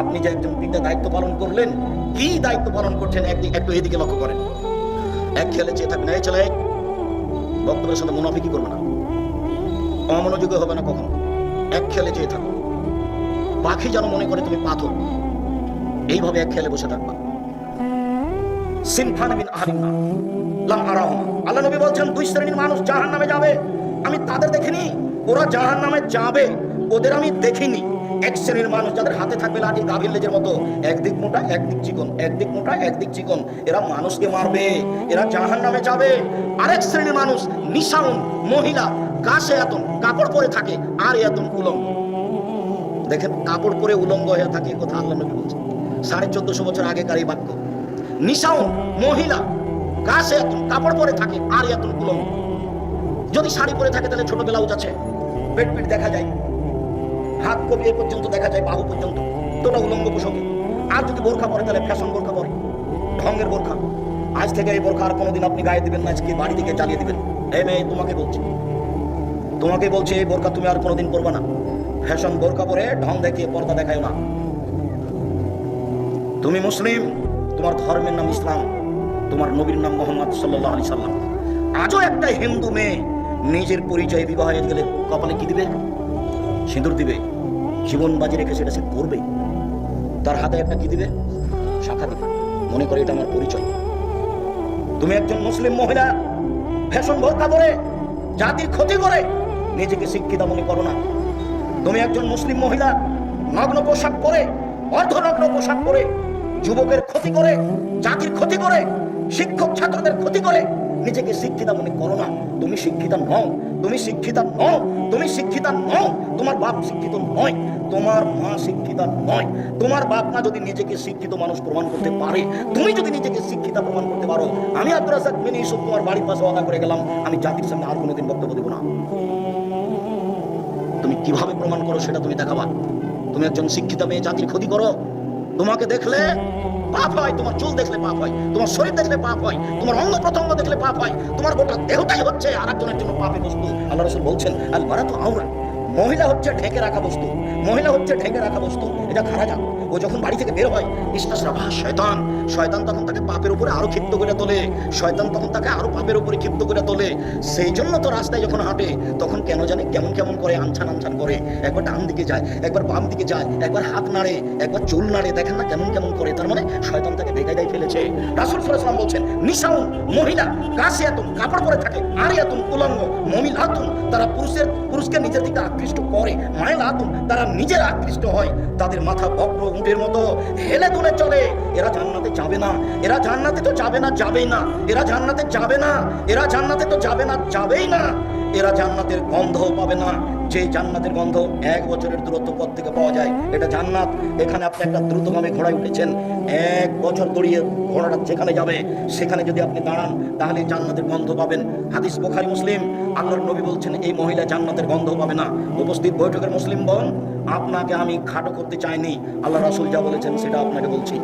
আপনি যে একজন পিতা দায়িত্ব পালন করলেন, কি দায়িত্ব পালন করছেন একটু এদিকে লক্ষ্য করেন। এক খেলে চেয়ে থাকবেন এই ছেলে বক্তব্যের সাথে মুনাফিকি করবে না। অমনোযোগী হবে না কখনো। এক খেলে চেয়ে থাকো পাখি যেন মনে করে তুমি পাথর। এইভাবে এক খেলে বসে থাকবা। সিনফান বিন আহারিনা আল্লাহ নবী বলছেন, দুই শ্রেণির মানুষ জাহান নামে যাবে। আমি তাদের দেখিনি, ওরা জাহান নামে যাবে। ওদের আমি দেখিনি। এক শ্রেণির মানুষ যাদের হাতে থাকবে লাঠি, গাভীর লেজের মতো, একদিক মোটা, একদিক চিকন, একদিক মোটা, একদিক চিকন, এরা মানুষকে মারবে, এরা জাহান নামে যাবে। আরেক শ্রেণির মানুষ নিশাউন, মহিলা গাছে এতন কাপড় পরে থাকে, আর এতন উলঙ্গ। দেখেন, কাপড় পরে উলঙ্গ হয়ে থাকে কথা আল্লাহ নবী বলছেন। সাড়ে চোদ্দশো বছর আগেকার এই বাক্য। নিশাউন, মহিলা গাছে এতন কাপড় পরে থাকে, আর এতন উলঙ্গ। যদি শাড়ি পরে থাকে, তাহলে ছোট ব্লাউজ আছে। পেট পেট দেখা যায়। হাত কবি এ পর্যন্ত দেখা যায় বাহু পর্যন্ত। তোটা উলঙ্গ পোশাকে আর যদি বোরখা পরে, তাহলে ফ্যাশন বোরখা পরে। ঢঙ্গের বোরখা। আজ থেকে এই বোরখা আর কোনোদিন আপনি গায়ে দিবেন না, আজকে বাড়ি থেকে চালিয়ে দিবেন। এই মেয়ে, তোমাকে বলছি। তোমাকে বলছি, এই বোরখা তুমি আর কোনোদিন পরবা না। ফ্যাশন বোরখা পরে, ঢং দেখিয়ে পর্দা দেখায় না। তুমি মুসলিম, তোমার ধর্মের নাম ইসলাম, তোমার নবীর নাম মোহাম্মদ সাল্লাহ আলি সাল্লাম। আজও একটা হিন্দু মেয়ে নিজের পরিচয় বিবাহ হয়ে গেলে কপালে কি দিবে? সিঁদুর দিবে। জীবন বাজি রেখে সেটা সে করবে। তার হাতে একটা কি দিবে? শাখা দিবে। মনে করে এটা আমার পরিচয়। তুমি একজন মুসলিম মহিলা, ফ্যাশন ভোরকা করে, জাতির ক্ষতি করে, নিজেকে শিক্ষিত মনে করো না। তুমি একজন মুসলিম মহিলা, নগ্ন পোশাক পরে, অর্ধনগ্ন পোশাক পরে, যুবকের ক্ষতি করে, জাতির ক্ষতি করে, শিক্ষক ছাত্রদের ক্ষতি করে নিজেকে শিক্ষিত মনে করো না। তুমি শিক্ষিত নও, তুমি শিক্ষিত নও, তুমি শিক্ষিত নও, তোমার বাপ শিক্ষিত নয়, তোমার মা শিক্ষিত নয়। তোমার বাপ মা যদি নিজেকে শিক্ষিত মানুষ প্রমাণ করতে পারে, তুমি যদি নিজেকে শিক্ষিত প্রমাণ করতে পারো, আমি আব্দুল রাজাক মিনি তোমার বাড়ির পাশে ওয়াদা করে গেলাম, আমি জাতির সামনে আর কোনোদিন বক্তব্য দেবো না। তুমি কীভাবে প্রমাণ করো সেটা তুমি দেখাবা? তুমি একজন শিক্ষিত মেয়ে, জাতির ক্ষতি করো। তোমাকে দেখলে পাপ হয়, তোমার চুল দেখলে পাপ হয়, তোমার শরীর দেখলে পাপ হয়, তোমার অঙ্গ প্রত্যঙ্গ দেখলে পাপ হয়, তোমার গোটা দেহটাই হচ্ছে আর একজনের জন্য পাপের বস্তু। আল্লাহ রসুল বলছেন, আল মারা তো আওরা মহিলা হচ্ছে ঢেকে রাখা বস্তু। মহিলা হচ্ছে ঢেকে রাখা বস্তু। এটা খারা যাক ও যখন বাড়ি থেকে বের হয় ইস্তাসরা ভা শয়তান। শয়তান তখন তাকে পাপের উপরে আরও ক্ষিপ্ত করে তোলে। শয়তান তখন তাকে আরও পাপের উপরে ক্ষিপ্ত করে তোলে। সেই জন্য তো রাস্তায় যখন হাঁটে, তখন কেন জানে কেমন কেমন করে আনছান আনছান করে। একবার ডান দিকে যায়, একবার বাম দিকে যায়, একবার হাত নাড়ে, একবার চুল নাড়ে, দেখেন না কেমন কেমন করে। তার মানে শয়তান তাকে বেকায়দায় ফেলেছে। রাসুল সাল্লাম বলছেন নিশাউন মহিলা কাশি এতন কাপড় পরে থাকে আরি এতন উলঙ্গ মমিল আতুন তারা পুরুষের, পুরুষকে নিজের দিকে আকৃষ্ট করে, মায়ের আতুন তারা নিজের আকৃষ্ট হয়। তাদের মাথা বক্র উঁটের মতো হেলে দুলে চলে। এরা জান্নাতে যাবে না। এরা জান্নাতে তো যাবে না, যাবেই না। এরা জান্নাতে যাবে না। এরা জান্নাতে তো যাবে না, যাবেই না। এরা জান্নাতের গন্ধও পাবে না। যে জান্নাতের গন্ধ এক বছরের দূরত্ব পথ থেকে পাওয়া যায়, এটা জান্নাত। এখানে আপনি একটা দ্রুতগামী ঘোড়ায় উঠেছেন। এক বছর দড়িয়ে ঘোড়াটা যেখানে যাবে, সেখানে যদি আপনি দাঁড়ান, তাহলে জান্নাতের গন্ধ পাবেন। হাদিস বোখারি, মুসলিম। আল্লাহর নবী বলছেন, এই মহিলা জান্নাতের গন্ধ পাবে না। উপস্থিত বৈঠকের মুসলিম বোন, আপনাকে আমি খাটো করতে চাইনি। আল্লাহ রাসুল যা বলেছেন, সেটা আপনাকে বলছি।